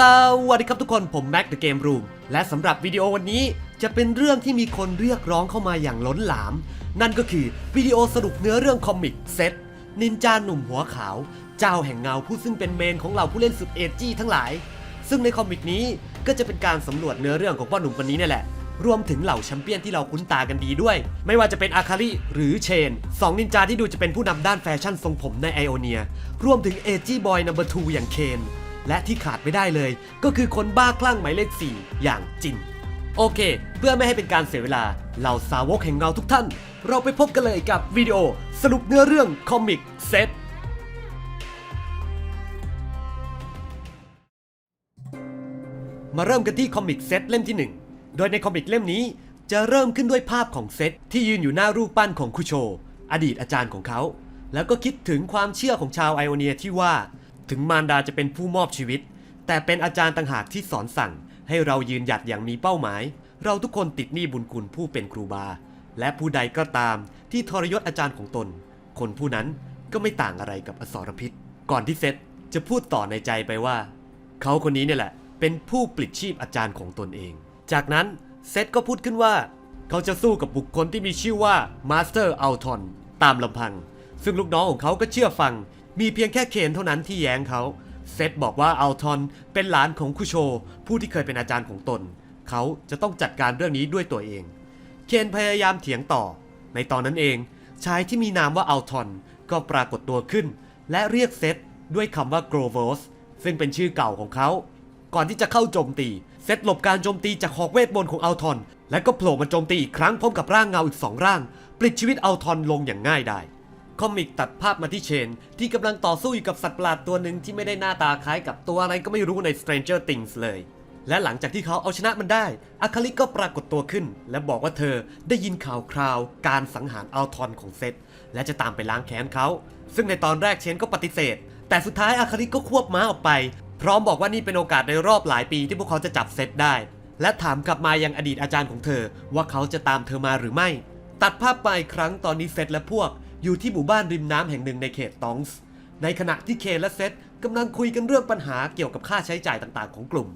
สวัสดีครับทุกคนผมแม็กเดอะเกมรูมและสำหรับวิดีโอวันนี้จะเป็นเรื่องที่มีคนเรียกร้องเข้ามาอย่างล้นหลาม นั่นก็คือวิดีโอสรุปเนื้อเรื่องคอมิกเซตนินจาหนุ่มหัวขาว เจ้าแห่งเงาผู้ซึ่งเป็นเมนของเหล่าผู้เล่นสุดเอจจี้ทั้งหลาย ซึ่งในคอมิกนี้ก็จะเป็นการสำรวจเนื้อเรื่องของพ่อหนุ่มคนนี้นี่แหละ รวมถึงเหล่าแชมเปี้ยนที่เราคุ้นตากันดีด้วย ไม่ว่าจะเป็นอาคาริหรือเชนสองนินจาที่ดูจะเป็นผู้นำด้านแฟชั่นทรงผมในไอโอเนียรวมถึงเอจี้บอยนัมเบอร์ทูอย่างเคน และที่ขาดไม่ได้เลย ก็คือคนบ้าคลั่งหมายเลข 4 อย่างจิน โอเค เพื่อไม่ให้เป็นการเสียเวลาเหล่าสาวกแห่งเงาทุกท่าน เราไปพบกันเลยกับวิดีโอสรุปเนื้อเรื่องคอมิกเซตมาเริ่มกันที่คอมิกเซตเล่มที่ 1 โดยในคอมิกเล่มนี้จะเริ่มขึ้นด้วยภาพของเซตที่ยืนอยู่หน้ารูปปั้นของคุโช อดีตอาจารย์ของเขา แล้วก็คิดถึงความเชื่อของชาวไอโอเนียที่ว่า ถึงมารดาจะเป็นผู้มอบชีวิต แต่เป็นอาจารย์ต่างหากที่สอนสั่ง ให้เรายืนหยัดอย่างมีเป้าหมาย เราทุกคนติดหนี้บุญคุณผู้เป็นครูบา และผู้ใดก็ตามที่ทรยศอาจารย์ของตน คนผู้นั้นก็ไม่ต่างอะไรกับอสรพิษ ก่อนที่เซตจะพูดต่อในใจไปว่า เขาคนนี้เนี่ยแหละ เป็นผู้ปลิดชีพอาจารย์ของตนเอง จากนั้นเซตก็พูดขึ้นว่า เขาจะสู้กับบุคคลที่มีชื่อว่ามาสเตอร์อัลทอนตามลำพัง ซึ่งลูกน้องของเขาก็เชื่อฟัง มีเพียงแค่เคนเท่านั้นที่แย้งเขาเซตบอกว่าอัลทอนเป็นหลานของคุโช ผู้ที่เคยเป็นอาจารย์ของตน เขาจะต้องจัดการเรื่องนี้ด้วยตัวเอง เคนพยายามเถียงต่อ ในตอนนั้นเอง ชายที่มีนามว่าอัลทอนก็ปรากฏตัวขึ้น และเรียกเซตด้วยคำว่าโกรโวสซึ่งเป็นชื่อเก่าของเขา ก่อนที่จะเข้าโจมตี เซตหลบการโจมตีจากหอกเวทมนต์ของอัลทอนและก็โผล่มาโจมตีอีกครั้งพร้อมกับร่างเงาอีก2ร่าง ปลิดชีวิตอัลทอนลงอย่างง่ายดาย คอมิกตัดภาพมาที่เชน ที่กำลังต่อสู้อยู่กับสัตว์ประหลาดตัวหนึ่งที่ไม่ได้หน้าตาคล้ายกับตัวอะไรก็ไม่รู้ใน Stranger Things เลย และหลังจากที่เขาเอาชนะมันได้อาคาลิก็ปรากฏตัวขึ้น และบอกว่าเธอได้ยินข่าวคราว การสังหารอัลทอนของเซตและจะตามไปล้างแค้นเขา ซึ่งในตอนแรกเชนก็ปฏิเสธ แต่สุดท้ายอาคาริก็ควบม้าออกไป พร้อมบอกว่านี่เป็นโอกาสในรอบหลายปีที่พวกเขาจะจับเซตได้ และถามกลับมายังอดีตอาจารย์ของเธอ ว่าเขาจะตามเธอมาหรือไม่ ตัดภาพไปครั้งตอนนี้เซตและพวก อยู่ที่หมู่บ้านริมน้ำแห่งหนึ่งในเขตตองส์ในขณะที่เคนและเซตกำลังคุยกันเรื่องปัญหาเกี่ยวกับค่าใช้จ่ายต่างๆ ของกลุ่ม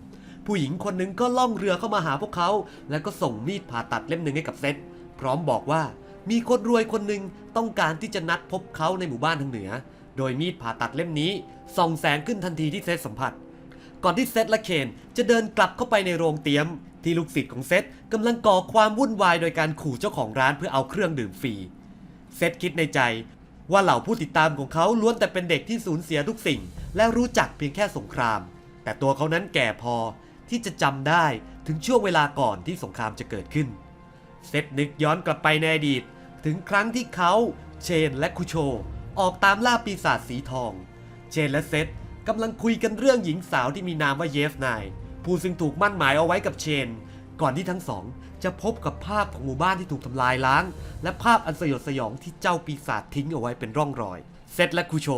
ผู้หญิงคนหนึ่งก็ล่องเรือเข้ามาหาพวกเขา แล้วก็ส่งมีดผ่าตัดเล่มหนึ่งให้กับเซตพร้อมบอกว่ามีคนรวยคนหนึ่งต้องการที่จะนัดพบเขาในหมู่บ้านทางเหนือ โดยมีดผ่าตัดเล่มนี้ส่องแสงขึ้นทันทีที่เซตสัมผัส ก่อนที่เซตและเคนจะเดินกลับเข้าไปในโรงเตี๊ยม ที่ลูกศิษย์ของเซตกำลังก่อความวุ่นวายโดยการขู่เจ้าของร้านเพื่อเอาเครื่องดื่มฟรี เซตคิดในใจ ว่าเหล่าผู้ติดตามของเขาล้วนแต่เป็นเด็กที่สูญเสียทุกสิ่ง และรู้จักเพียงแค่สงคราม แต่ตัวเขานั้นแก่พอที่จะจำได้ถึงช่วงเวลาก่อนที่สงครามจะเกิดขึ้น เซตนึกย้อนกลับไปในอดีต ถึงครั้งที่เขาเชนและคุโช ออกตามล่าปีศาจสีทอง เชนและเซตกำลังคุยกันเรื่องหญิงสาวที่มีนามว่าเยฟนายผู้ซึ่งถูกมั่นหมายเอาไว้กับเชน ก่อนที่ทั้งสอง จะพบกับภาพของหมู่บ้านที่ถูกทำลายล้าง และภาพอันสยดสยองที่เจ้าปีศาจทิ้งเอาไว้เป็นร่องรอย เซตและคุโช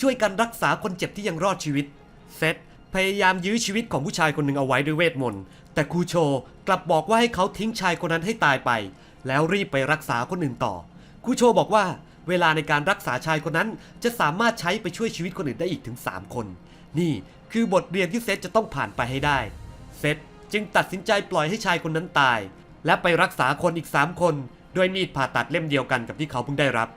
ช่วยกันรักษาคนเจ็บที่ยังรอดชีวิต เซตพยายามยื้อชีวิตของผู้ชายคนหนึ่งเอาไว้ด้วยเวทมนต์แต่คูโชกลับบอกว่าให้เขาทิ้งชายคนนั้นให้ตายไป แล้วรีบไปรักษาคนอื่นต่อ คูโชบอกว่าเวลาในการรักษาชายคนนั้นจะสามารถใช้ไปช่วยชีวิตคนอื่นได้อีกถึง 3 คน นี่คือบทเรียนที่เซตจะต้องผ่านไปให้ได้ เซตจึงตัดสินใจปล่อยให้ชายคนนั้นตาย และไปรักษาคนอีก 3 คนด้วยมีดผ่าตัดเล่มเดียวกันกับที่เขาเพิ่งได้รับ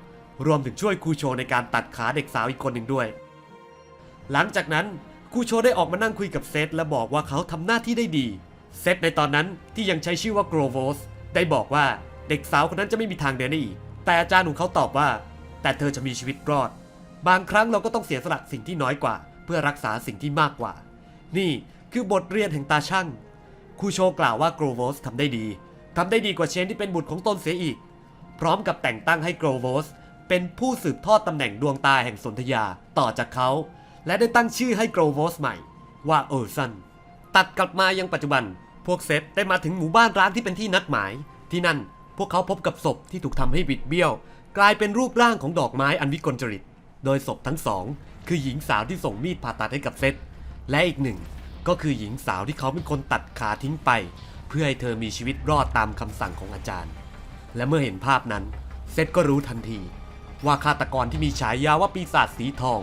รวมถึงช่วยคูโชในการตัดขาเด็กสาวอีกคนหนึ่งด้วย หลังจากนั้นคูโชได้ออกมานั่งคุยกับเซตและบอกว่าเขาทำหน้าที่ได้ดี เซตในตอนนั้นที่ยังใช้ชื่อว่าโกรโวสได้บอกว่าเด็กสาวคนนั้นจะไม่มีทางเดินได้อีก แต่อาจารย์ของเขาตอบว่า แต่เธอจะมีชีวิตรอด บางครั้งเราก็ต้องเสียสละสิ่งที่น้อยกว่า เพื่อรักษาสิ่งที่มากกว่า นี่คือบทเรียนแห่งตาช่างคูโชกล่าวว่าโกรโวสทำได้ดี ทำได้ดีกว่าเชนที่เป็นบุตรของตนเสียอีก พร้อมกับแต่งตั้งให้โกรโวสเป็นผู้สืบทอดตำแหน่งดวงตาแห่งสนธยาต่อจากเขา และได้ตั้งชื่อให้โกรโวสใหม่ ว่าเออร์ซัน ตัดกลับมายังปัจจุบัน พวกเซตได้มาถึงหมู่บ้านร้างที่เป็นที่นัดหมาย ที่นั่นพวกเขาพบกับศพที่ถูกทำให้บิดเบี้ยว กลายเป็นรูปร่างของดอกไม้อันวิกลจริต โดยศพทั้งสอง คือหญิงสาวที่ส่งมีดผ่าตัดให้กับเซตและอีกหนึ่งก็คือหญิงสาวที่เขาเป็นคนตัดขาทิ้งไป เพื่อให้เธอมีชีวิตรอดตามคำสั่งของอาจารย์ และเมื่อเห็นภาพนั้น เซตก็รู้ทันที ว่าฆาตกรที่มีฉายาว่าปีศาจสีทอง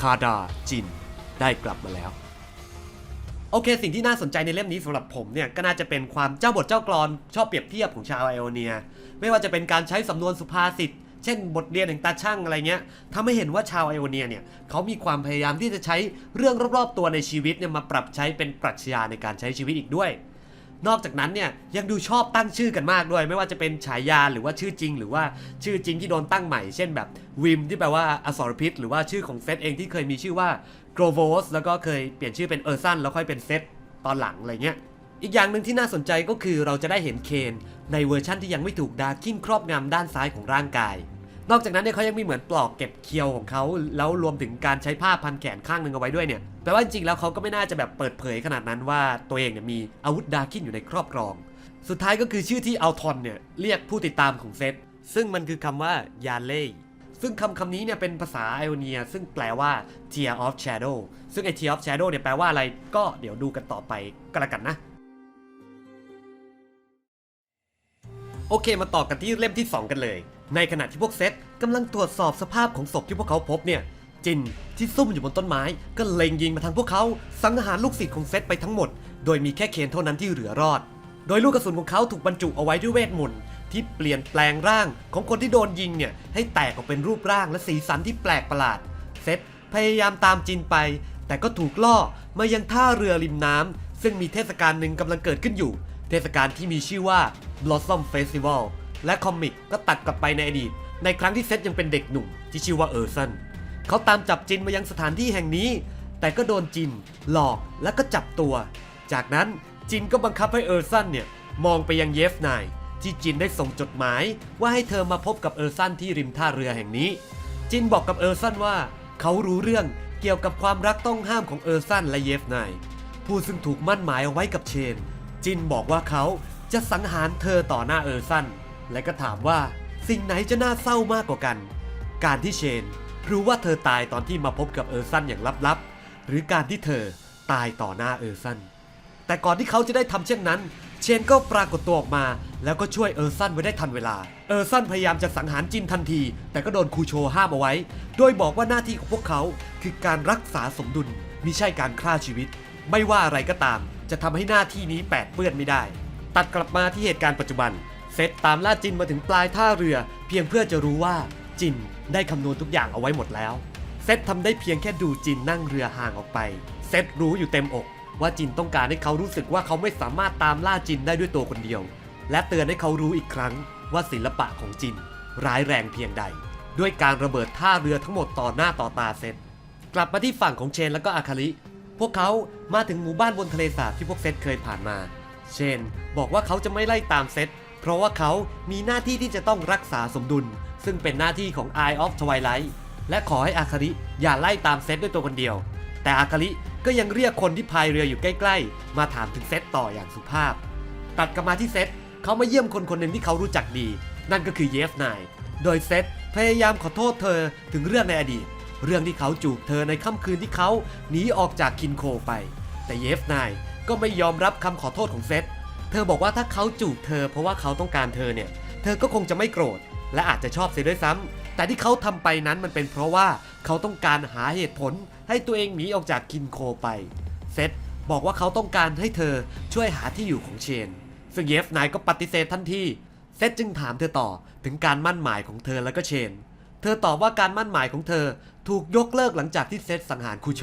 คาดาจิน ได้กลับมาแล้ว โอเค สิ่งที่น่าสนใจในเล่มนี้สำหรับผมเนี่ย ก็น่าจะเป็นความเจ้าบทเจ้ากลอน ชอบเปรียบเทียบของชาวไอโอเนีย ไม่ว่าจะเป็นการใช้สำนวนสุภาษิตเช่นบทเรียนแห่งตาช่างอะไรเงี้ยทำให้เห็นว่าชาวไอโอเนียเนี่ยเขามีความพยายามที่จะใช้เรื่องรอบๆตัวในชีวิตเนี่ยมาปรับใช้เป็นปรัชญาในการใช้ชีวิตอีกด้วย นอกจากนั้นเนี่ยยังดูชอบตั้งชื่อกันมากด้วย ไม่ว่าจะเป็นฉายาหรือว่าชื่อจริง หรือว่าชื่อจริงที่โดนตั้งใหม่ เช่นแบบวิมที่แปลว่าอสรพิษ หรือว่าชื่อของเซตเองที่เคยมีชื่อว่าโกรโวสแล้วก็เคยเปลี่ยนชื่อเป็นเออร์ซันแล้วค่อยเป็นเซตตอนหลังอะไรเงี้ยอีกอย่างหนึ่งที่น่าสนใจก็คือเราจะได้เห็นเคนในเวอร์ชั่นที่ยังไม่ถูกดาร์คินครอบงำด้านซ้ายของร่างกาย นอกจากนั้นเนี่ยเขายังมีเหมือนปลอกเก็บเคียวของเขาแล้วรวมถึงการใช้ผ้าพันแขนข้างหนึ่งเอาไว้ด้วยเนี่ยแปลว่าจริงๆแล้วเขาก็ไม่น่าจะแบบเปิดเผยขนาดนั้นว่าตัวเองเนี่ยมีอาวุธดาร์คินอยู่ในครอบครอง สุดท้ายก็คือชื่อที่อัลทอนเนี่ยเรียกผู้ติดตามของเซตซึ่งมันคือคำว่ายาเล่ซึ่งคำคำนี้เนี่ยเป็นภาษาไอโอเนีย ซึ่งแปลว่า Tear of Shadow ซึ่งไอ Tear of Shadow เนี่ยแปลว่าอะไรก็เดี๋ยวดูกันต่อไปก็แล้วกันนะ โอเคมาต่อกันที่เล่มที่ 2 กันเลย ในขณะที่พวกเซตกำลังตรวจสอบสภาพของศพที่พวกเขาพบเนี่ย จินที่ซุ่มอยู่บนต้นไม้ ก็เล็งยิงมาทางพวกเขา สังหารลูกศิษย์ของเซตไปทั้งหมด โดยมีแค่เคนเท่านั้นที่เหลือรอด โดยลูกกระสุนของเขาถูกบรรจุเอาไว้ด้วยเวทมนต์ที่เปลี่ยนแปลงร่างของคนที่โดนยิงเนี่ยให้แตกออกเป็นรูปร่างและสีสันที่แปลกประหลาด เซตพยายามตามจินไป แต่ก็ถูกล่อมายังท่าเรือริมน้ำซึ่งมีเทศกาลหนึ่งกำลังเกิดขึ้นอยู่ เทศกาลที่มีชื่อว่า Blossom Festival และคอมิกก็ตัดกลับไปในอดีต ในครั้งที่เซตยังเป็นเด็กหนุ่มที่ชื่อว่าเออร์ซันเขาตามจับจินมายังสถานที่แห่งนี้ แต่ก็โดนจิน หลอกและก็จับตัว จากนั้นจินก็บังคับให้เออร์ซันเนี่ยมองไปยังเยฟนายที่จินได้ส่งจดหมายว่าให้เธอมาพบกับเออร์ซันที่ริมท่าเรือแห่งนี้ จินบอกกับเออร์ซันว่า เขารู้เรื่องเกี่ยวกับความรักต้องห้ามของเออร์ซันและเยฟนายผู้ซึ่งถูกมั่นหมายเอาไว้กับเชน จินบอกว่าเขาจะสังหารเธอต่อหน้าเออร์ซัน และก็ถามว่าสิ่งไหนจะน่าเศร้ามากกว่ากัน การที่เชนรู้ว่าเธอตายตอนที่มาพบกับเออร์ซันอย่างลับๆ หรือการที่เธอตายต่อหน้าเออร์ซัน แต่ก่อนที่เขาจะได้ทำเช่นนั้น เชนก็ปรากฏตัวออกมา แล้วก็ช่วยเออร์ซันไว้ได้ทันเวลา เออร์ซันพยายามจะสังหารจินทันที แต่ก็โดนครูโชห้ามเอาไว้ โดยบอกว่าหน้าที่ของพวกเขาคือการรักษาสมดุลมิใช่การฆ่าชีวิต ไม่ว่าอะไรก็ตาม จะทำให้หน้าที่นี้แปดเปื้อนไม่ได้ ตัดกลับมาที่เหตุการณ์ปัจจุบัน เซตตามล่าจินมาถึงปลายท่าเรือ เพียงเพื่อจะรู้ว่าจินได้คำนวณทุกอย่างเอาไว้หมดแล้ว เซตทำได้เพียงแค่ดูจินนั่งเรือห่างออกไป เซตรู้อยู่เต็มอก ว่าจินต้องการให้เขารู้สึกว่าเขาไม่สามารถตามล่าจินได้ด้วยตัวคนเดียว และเตือนให้เขารู้อีกครั้งว่าศิลปะของจิน ร้ายแรงเพียงใด ด้วยการระเบิดท่าเรือทั้งหมดต่อหน้าต่อตาเซตกลับมาที่ฝั่งของเชนและก็อาคาริพวกเขามาถึงหมู่บ้านบนทะเลสาบที่พวกเซตเคยผ่านมา เชนบอกว่าเขาจะไม่ไล่ตามเซต เพราะว่าเขามีหน้าที่ที่จะต้องรักษาสมดุล ซึ่งเป็นหน้าที่ของ Eye of Twilight และขอให้อาคาริอย่าไล่ตามเซตด้วยตัวคนเดียว แต่อาคาริก็ยังเรียกคนที่พายเรืออยู่ใกล้ ๆ มาถามถึงเซตต่ออย่างสุภาพ ตัดกลับมาที่เซตเขามาเยี่ยมคนคนหนึ่งที่เขารู้จักดี นั่นก็คือเยฟนายโดยเซตพยายามขอโทษเธอถึงเรื่องในอดีต เรื่องที่เขาจูบเธอในค่ำคืนที่เขาหนีออกจากคินโคไป แต่เยฟนายก็ไม่ยอมรับคำขอโทษของเซต เธอบอกว่าถ้าเขาจูบเธอเพราะว่าเขาต้องการเธอเนี่ย เธอก็คงจะไม่โกรธ และอาจจะชอบเสียด้วยซ้ำแต่ที่เขาทำไปนั้นมันเป็นเพราะว่าเขาต้องการหาเหตุผล ให้ตัวเองหนีออกจากคินโคไป เซตบอกว่าเขาต้องการให้เธอช่วยหาที่อยู่ของเชน ซึ่งเยฟนายก็ปฏิเสธทันที เซตจึงถามเธอต่อถึงการมั่นหมายของเธอและก็เชน เธอตอบว่าการมั่นหมายของเธอถูกยกเลิกหลังจากที่เซตสังหารคูโช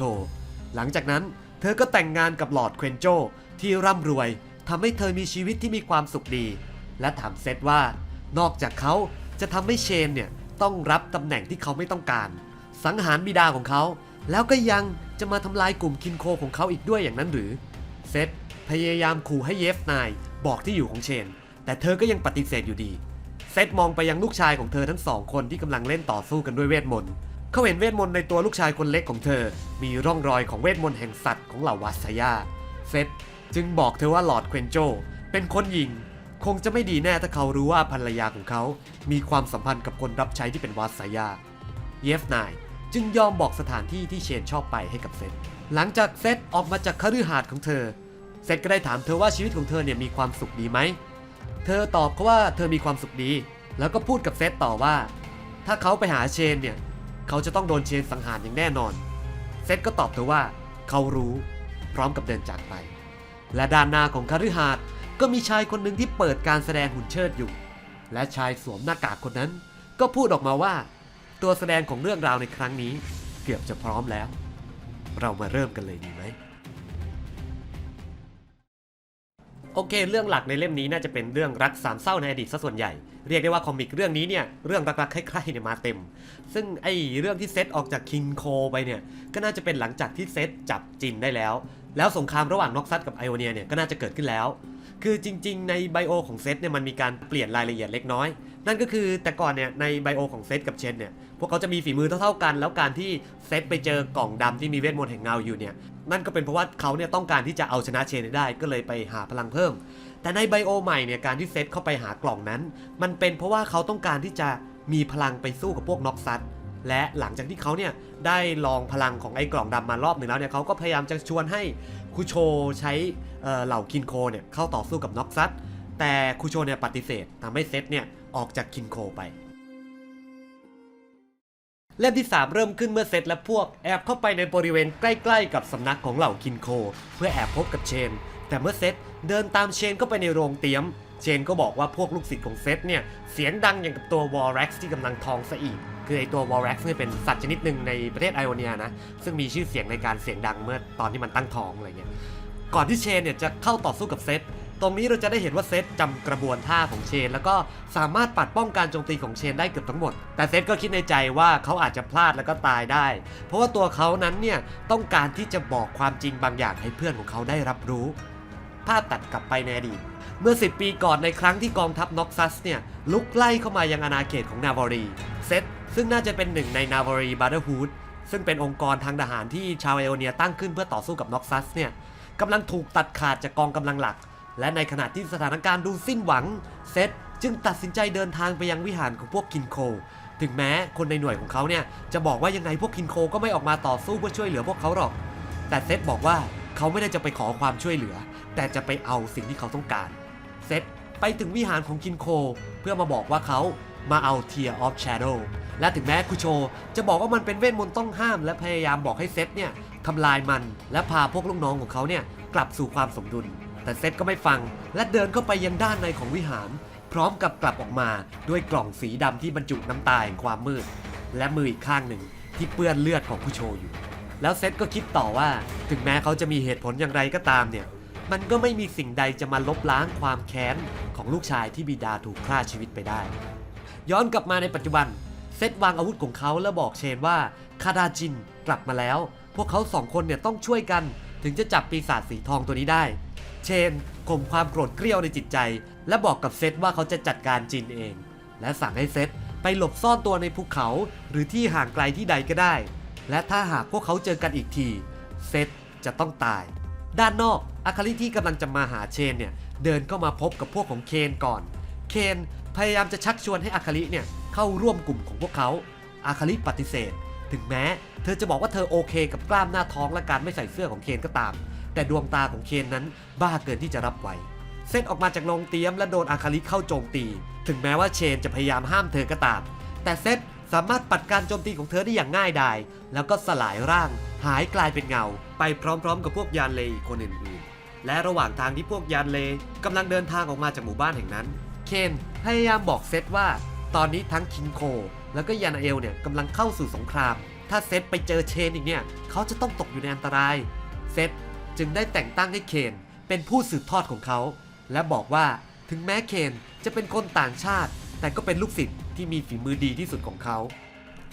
หลังจากนั้น เธอก็แต่งงานกับหลอร์ดเควนโจที่ร่ำรวย ทำให้เธอมีชีวิตที่มีความสุขดี และถามเซตว่านอกจากเขาจะทำให้เชนเนี่ยต้องรับตำแหน่งที่เขาไม่ต้องการ สังหารบิดาของเขา แล้วก็ยังจะมาทำลายกลุ่มคินโคของเขาอีกด้วยอย่างนั้นหรือ เซตพยายามขู่ให้เยฟนายบอกที่อยู่ของเชน แต่เธอก็ยังปฏิเสธอยู่ดี เซตมองไปยังลูกชายของเธอทั้งสองคนที่กำลังเล่นต่อสู้กันด้วยเวทมนต์เขาเห็นเวทมนต์ในตัวลูกชายคนเล็กของเธอ มีร่องรอยของเวทมนต์แห่งสัตว์ของเหล่าวาสยาเซต จึงบอกเธอว่าหลอร์ดเควนโจเป็นคนยิง คงจะไม่ดีแน่ถ้าเขารู้ว่าภรรยาของเขา มีความสัมพันธ์กับคนรับใช้ที่เป็นวาสายา เยฟนายจึงยอมบอกสถานที่ที่เชนชอบไปให้กับเซตหลังจากเซตออกมาจากคฤหาสน์ของเธอ เซตก็ได้ถามเธอว่าชีวิตของเธอเนี่ยมีความสุขดีไหม เธอตอบเขาว่าเธอมีความสุขดี แล้วก็พูดกับเซตต่อว่า ถ้าเขาไปหาเชนเนี่ย เขาจะต้องโดนเชนสังหารอย่างแน่นอน เซตก็ตอบเธอว่า เขารู้ พร้อมกับเดินจากไป และด้านหน้าของคฤหาสน์ก็มีชายคนหนึ่งที่เปิดการแสดงหุ่นเชิดอยู่ และชายสวมหน้ากากคนนั้น ก็พูดออกมาว่า ตัวแสดงของเรื่องราวในครั้งนี้ เกือบจะพร้อมแล้ว เรามาเริ่มกันเลยดีไหมโอเค เรื่องหลักในเล่มนี้น่าจะเป็นเรื่องรักสามเศร้าในอดีตซะส่วนใหญ่ เรียกได้ว่าคอมิกเรื่องนี้เนี่ยเรื่องรักๆคล้ายๆเนี่ยมาเต็ม ซึ่งไอ้เรื่องที่เซตออกจากคิงโคไปเนี่ยก็น่าจะเป็นหลังจากที่เซตจับจินได้แล้ว แล้วสงครามระหว่างน็อกซัสกับไอโอเนียเนี่ยก็น่าจะเกิดขึ้นแล้ว คือจริง ๆ ในไบโอของเซตเนี่ยมันมีการเปลี่ยนรายละเอียดเล็กน้อย นั่นก็คือแต่ก่อนเนี่ยในไบโอของเซตกับเชนเนี่ยพวกเขาจะมีฝีมือเท่าๆกัน แล้วการที่เซตไปเจอกล่องดำที่มีเวทมนต์แห่งเงาอยู่เนี่ยนั่นก็เป็นเพราะว่าเขาเนี่ยต้องการที่จะเอาชนะเชนได้ก็เลยไปหาพลังเพิ่ม แต่ในไบโอใหม่เนี่ยการที่เซตเข้าไปหากล่องนั้น มันเป็นเพราะว่าเขาต้องการที่จะมีพลังไปสู้กับพวกน็อกซัส และหลังจากที่เขาเนี่ยได้ลองพลังของไอ้กล่องดำมารอบหนึ่งแล้วเนี่ยเขาก็พยายามจะชวนให้คุโชใช้เหล่าคินโคเนี่ยเข้าต่อสู้กับน็อกซัสแต่คุโชเนี่ยปฏิเสธทำให้เซตเนี่ยออกจากคินโคไป เล่มที่ 3 เริ่มขึ้นเมื่อเซตและพวกแอบเข้าไปในบริเวณใกล้ๆ กับสำนักของเหล่าคินโค เพื่อแอบพบกับเชน แต่เมื่อเซตเดินตามเชนเข้าไปในโรงเตรียม เชนก็บอกว่าพวกลูกศิษย์ของเซตเนี่ยเสียงดังอย่างกับตัววอลร็กซ์ที่กำลังทองซะอีก คือไอตัววอลร็กซ์เนี่ยเป็นสัตว์ชนิดหนึ่งในประเทศไอโอเนียนะ ซึ่งมีชื่อเสียงในการเสียงดังเมื่อตอนที่มันตั้งท้องอะไรเงี้ย ก่อนที่เชนเนี่ยจะเข้าต่อสู้กับเซต ตรงนี้เราจะได้เห็นว่าเซตจำกระบวนท่าของเชน แล้วก็สามารถปัดป้องการโจมตีของเชนได้เกือบทั้งหมด แต่เซตก็คิดในใจว่าเขาอาจจะพลาดแล้วก็ตายได้ เพราะว่าตัวเขานั้นเนี่ยต้องการที่จะบอกความจริงบางอย่างให้เพื่อนของเขาได้รับรู้ ภาพตัดกลับไปในอดีตเมื่อ 10 ปีก่อนในครั้งที่กองทัพน็อกซัสเนี่ยลุกไล่เข้ามายังอาณาเขตของนาวารี เซต ซึ่งน่าจะเป็นหนึ่งในนาวารีบ r เ e อร์ฮูดซึ่งเป็นองค์กรทางทหารที่ชาวไอโอเนียตั้งขึ้นเพื่อต่อสู้กับน็อกซัสเนี่ยกำลังถูกตัดขาดจากกองกำลังหลัก และในขณะที่สถานการณ์ดูสิ้นหวัง เซตจึงตัดสินใจเดินทางไปยังวิหารของพวกคินโค ถึงแม้คนในหน่วยของเขาเนี่ยจะบอกว่ายังไงพวกคินโคก็ไม่ออกมาต่อสู้เพื่อช่วยเหลือพวกเขาหรอก แต่เซตบอกว่าเขาไม่ได้จะไปขอความช่วยเหลือ แต่จะไปเอาสิ่งที่เขาต้องการ เซตไปถึงวิหารของคินโค เพื่อมาบอกว่าเขามาเอา Tear of Shadow แและถึงแม้คุโชจะบอกว่ามันเป็นเวทมนต์ต้องห้าม และพยายามบอกให้เซตเนี่ยทำลายมันและพาพวกลูกน้องของเขาเนี่ยกลับสู่ความสมดุล แต่เซตก็ไม่ฟัง และเดินเข้าไปยังด้านในของวิหาร พร้อมกับกลับออกมาด้วยกล่องสีดำที่บรรจุน้ำตาแห่งความมืด และมืออีกข้างหนึ่งที่เปื้อนเลือดของคุโชอยู่ แล้วเซตก็คิดต่อว่า ถึงแม้เขาจะมีเหตุผลอย่างไรก็ตามเนี่ยมันก็ไม่มีสิ่งใดจะมาลบล้างความแค้นของลูกชายที่บิดาถูกฆ่าชีวิตไปได้ ย้อนกลับมาในปัจจุบัน เซตวางอาวุธของเขาแล้วบอกเชนว่าคาดาจินกลับมาแล้ว พวกเขาสองคนเนี่ยต้องช่วยกัน ถึงจะจับปีศาจสีทองตัวนี้ได้ เชนข่มความโกรธเกรี้ยวในจิตใจ และบอกกับเซตว่าเขาจะจัดการจินเอง และสั่งให้เซตไปหลบซ่อนตัวในภูเขา หรือที่ห่างไกลที่ใดก็ได้ และถ้าหากพวกเขาเจอกันอีกทีเซตจะต้องตาย ด้านนอกอาคาริที่กำลังจะมาหาเชนเนี่ยเดินเข้ามาพบกับพวกของเคนก่อน เคน พยายามจะชักชวนให้อาคาริเนี่ยเข้าร่วมกลุ่มของพวกเขา อาคาริปฏิเสธ ถึงแม้ เธอจะบอกว่าเธอโอเคกับกล้ามหน้าท้องและการไม่ใส่เสื้อของเคนก็ตาม แต่ดวงตาของเคนนั้นบ้าเกินที่จะรับไหวเซตออกมาจากโรงเตรียมและโดนอาคาริเข้าโจมตี ถึงแม้ว่าเชนจะพยายามห้ามเธอก็ตาม แต่เซตสามารถปัดการโจมตีของเธอได้อย่างง่ายดาย แล้วก็สลายร่าง หายกลายเป็นเงา ไปพร้อมๆ กับพวกยานเลอีกคนอื่นๆ และระหว่างทางที่พวกยานเลกำลังเดินทางออกมาจากหมู่บ้านแห่งนั้น เคนพยายามบอกเซตว่า ตอนนี้ทั้งคินโค แล้วก็ยานาเอลเนี่ยกำลังเข้าสู่สงคราม ถ้าเซตไปเจอเชนอีกเนี่ยเขาจะต้องตกอยู่ในอันตราย เซตจึงได้แต่งตั้งให้เคนเป็นผู้สืบทอดของเขา และบอกว่าถึงแม้เคนจะเป็นคนต่างชาติ แต่ก็เป็นลูกศิษย์ที่มีฝีมือดีที่สุดของเขา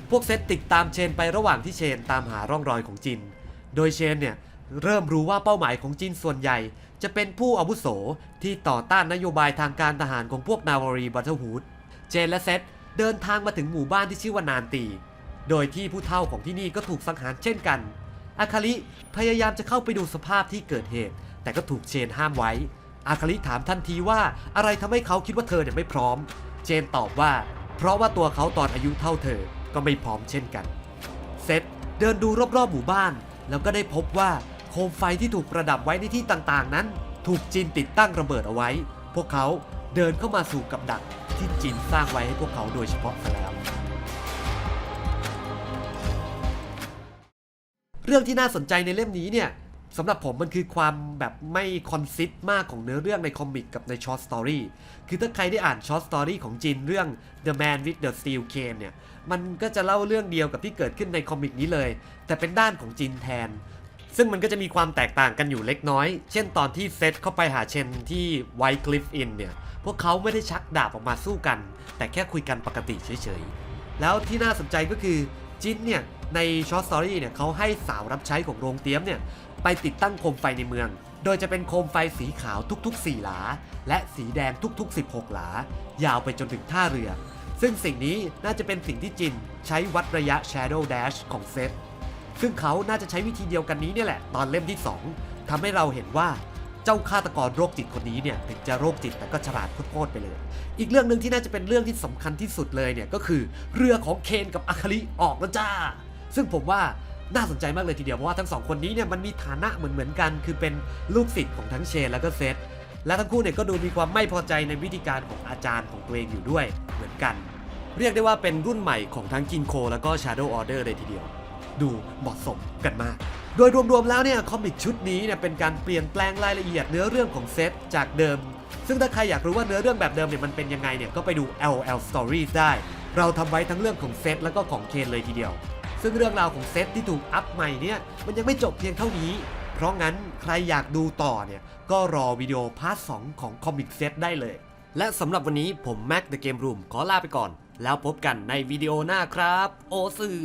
พวกเซตติดตามเชนไประหว่างที่เชนตามหาร่องรอยของจิน โดยเชนเนี่ยเริ่มรู้ว่าเป้าหมายของจินส่วนใหญ่ จะเป็นผู้อาวุโสที่ต่อต้านนโยบายทางการทหารของพวกนาวารีบัตเทอร์ฮูด เจนและเซตเดินทางมาถึงหมู่บ้านที่ชื่อว่านานตี โดยที่ผู้เฒ่าของที่นี่ก็ถูกสังหารเช่นกัน อาคาริพยายามจะเข้าไปดูสภาพที่เกิดเหตุ แต่ก็ถูกเชนห้ามไว้ อาคาริถามทันทีว่าอะไรทำให้เขาคิดว่าเธอเนี่ยไม่พร้อม เจนตอบว่า เพราะว่าตัวเขาตอนอายุเท่าเธอ ก็ไม่พร้อมเช่นกัน เซตเดินดูรอบๆหมู่บ้าน แล้วก็ได้พบว่า คมไฟที่ถูกประดับไว้ในที่ต่างๆ นั้น ถูกจีนติดตั้งระเบิดเอาไว้ พวกเขาเดินเข้ามาสู่กับดักที่จีนสร้างไว้ให้พวกเขาโดยเฉพาะซะแล้ว เรื่องที่น่าสนใจในเล่มนี้เนี่ยสำหรับผมมันคือความแบบไม่คอนซิสต์มากของเนื้อเรื่องในคอมิกกับในช็อตสตอรี่ คือถ้าใครได้อ่านช็อตสตอรี่ของจินเรื่อง The Man with the Steel Cane เนี่ย มันก็จะเล่าเรื่องเดียวกับที่เกิดขึ้นในคอมิกนี้เลย แต่เป็นด้านของจินแทน ซึ่งมันก็จะมีความแตกต่างกันอยู่เล็กน้อย เช่นตอนที่เซตเข้าไปหาเชนที่ไวท์คลิฟอินเนี่ย พวกเขาไม่ได้ชักดาบออกมาสู้กัน แต่แค่คุยกันปกติเฉยๆ แล้วที่น่าสนใจก็คือจินเนี่ย ในช็อตสตอรี่เนี่ยเขาให้สาวรับใช้ของโรงเตี้ยมเนี่ย ไปติดตั้งโคมไฟในเมือง โดยจะเป็นโคมไฟสีขาวทุกๆ 4 หลา และสีแดงทุกๆ 16 หลา ยาวไปจนถึงท่าเรือ ซึ่งสิ่งนี้น่าจะเป็นสิ่งที่จินใช้วัดระยะ Shadow Dash ของเซต ซึ่งเขาน่าจะใช้วิธีเดียวกันนี้เนี่ยแหละ ตอนเล่มที่ 2ทำให้เราเห็นว่าเจ้าฆาตกรโรคจิตคนนี้เนี่ยถึงจะโรคจิตแต่ก็ฉลาดโคตรๆไปเลย อีกเรื่องหนึ่งที่น่าจะเป็นเรื่องที่สำคัญที่สุดเลยเนี่ยก็คือเรือของเคนกับอาคาริออกแล้วจ้า ซึ่งผมว่าน่าสนใจมากเลยทีเดียวเพราะว่าทั้งสองคนนี้เนี่ยมันมีฐานะเหมือนเหมือนๆกัน คือเป็นลูกศิษย์ของทั้งเชนแล้วก็เซตและทั้งคู่เนี่ยก็ดูมีความไม่พอใจในวิธีการของอาจารย์ของตัวเองอยู่ด้วยเหมือนกัน เรียกได้ว่าเป็นรุ่นใหม่ของทั้งกินโค แล้วก็ Shadow Order เลยทีเดียว ดูเหมาะสมกันมาก โดยรวมๆแล้วเนี่ยคอมิกชุดนี้เนี่ยเป็นการเปลี่ยนแปลงรายละเอียดเนื้อเรื่องของเซตจากเดิม ซึ่งถ้าใครอยากรู้ว่าเนื้อเรื่องแบบเดิมเนี่ยมันเป็นยังไงเนี่ยก็ไปดู LL Stories ได้ เราทำไว้ทั้งเรื่องของเซตแล้วก็ของเคนเลยทีเดียว ซึ่งเรื่องราวของเซตที่ถูกอัพใหม่เนี่ยมันยังไม่จบเพียงเท่านี้ เพราะงั้นใครอยากดูต่อเนี่ยก็รอวิดีโอพาร์ท2ของคอมิกเซตได้เลย และสำหรับวันนี้ผมแม็ก The Game Room ขอลาไปก่อน แล้วพบกันในวิดีโอหน้าครับ โอสื่อ